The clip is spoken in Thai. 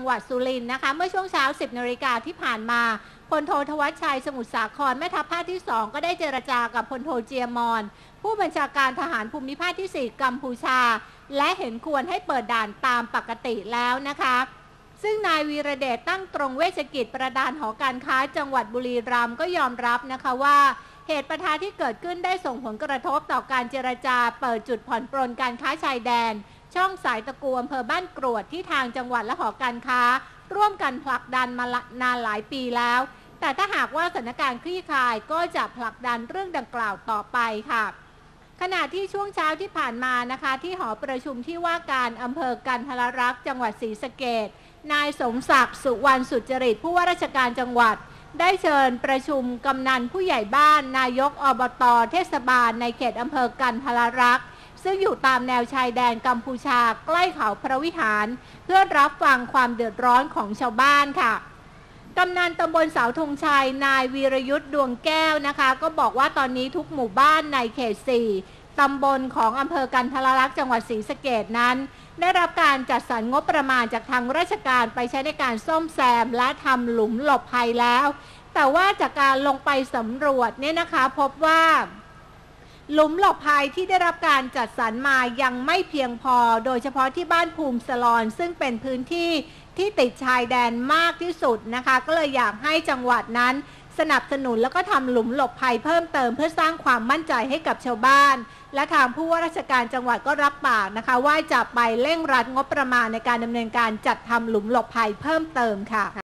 จังหวัดสุรินทร์นะคะ เมื่อช่วงเช้า 10นาฬิกาที่ผ่านมาพลโททวัชชัยสมุทรสาครแม่ทัพภาคที่ 2 ก็ได้เจรจากับพลโทเจียมอนผู้บัญชาการทหารภูมิภาคที่ 4 กัมพูชา และเห็นควรให้เปิดด่านตามปกติแล้วนะคะ ซึ่งนายวีระเดชตั้งตรงเวชกิจประธานหอการค้าจังหวัดบุรีรัมย์ก็ยอมรับนะคะว่าเหตุประทะที่เกิดขึ้นได้ส่งผลกระทบต่อการเจรจาเปิดจุดผ่อนปรนการค้าชายแดน ช่องสายตะกูอำเภอบ้านกรวดที่ทางจังหวัดและหอการค้า ร่วมกันผลักดันมานานหลายปีแล้ว แต่ถ้าหากว่าสถานการณ์คลี่คลายก็จะผลักดันเรื่องดังกล่าวต่อไปค่ะ ขณะที่ช่วงเช้าที่ผ่านมานะคะ ที่หอประชุมที่ว่าการอำเภอกันทรรักษ์จังหวัดศรีสะเกดนายสมศักดิ์สุวรรณสุจริตผู้ว่าราชการจังหวัดได้เชิญประชุมกำนันผู้ใหญ่บ้าน นายกอบตเทศบาล ในเขตอำเภอกันทรรักษ์ ซึ่งอยู่ตามแนวชายแดนกัมพูชาใกล้เขาพระวิหาร เพื่อรับฟังความเดือดร้อนของชาวบ้านค่ะกำนันตำบลเสาธงชัย นายวีรยุทธ์ดวงแก้วนะคะ ก็บอกว่าตอนนี้ทุกหมู่บ้านในเขต 4 ตำบลของอำเภอกันทรลักษณ์จังหวัดศรีสะเกดนั้น ได้รับการจัดสรรงบประมาณจากทางราชการไปใช้ในการซ่อมแซมและทำหลุมหลบภัยแล้ว แต่ว่าจากการลงไปสำรวจเนี่ยนะคะพบว่า หลุมหลบภัยที่ได้รับการจัดสรรมายังไม่เพียงพอ โดยเฉพาะที่บ้านภูมิสลอน ซึ่งเป็นพื้นที่ที่ติดชายแดนมากที่สุดนะคะ ก็เลยอยากให้จังหวัดนั้น สนับสนุนแล้วก็ทำหลุมหลบภัยเพิ่มเติมเพื่อสร้างความมั่นใจให้กับชาวบ้าน และทางผู้ว่าราชการจังหวัดก็รับปากนะคะ ว่าจะไปเร่งรัดงบประมาณในการดำเนินการจัดทำหลุมหลบภัยเพิ่มเติมค่ะ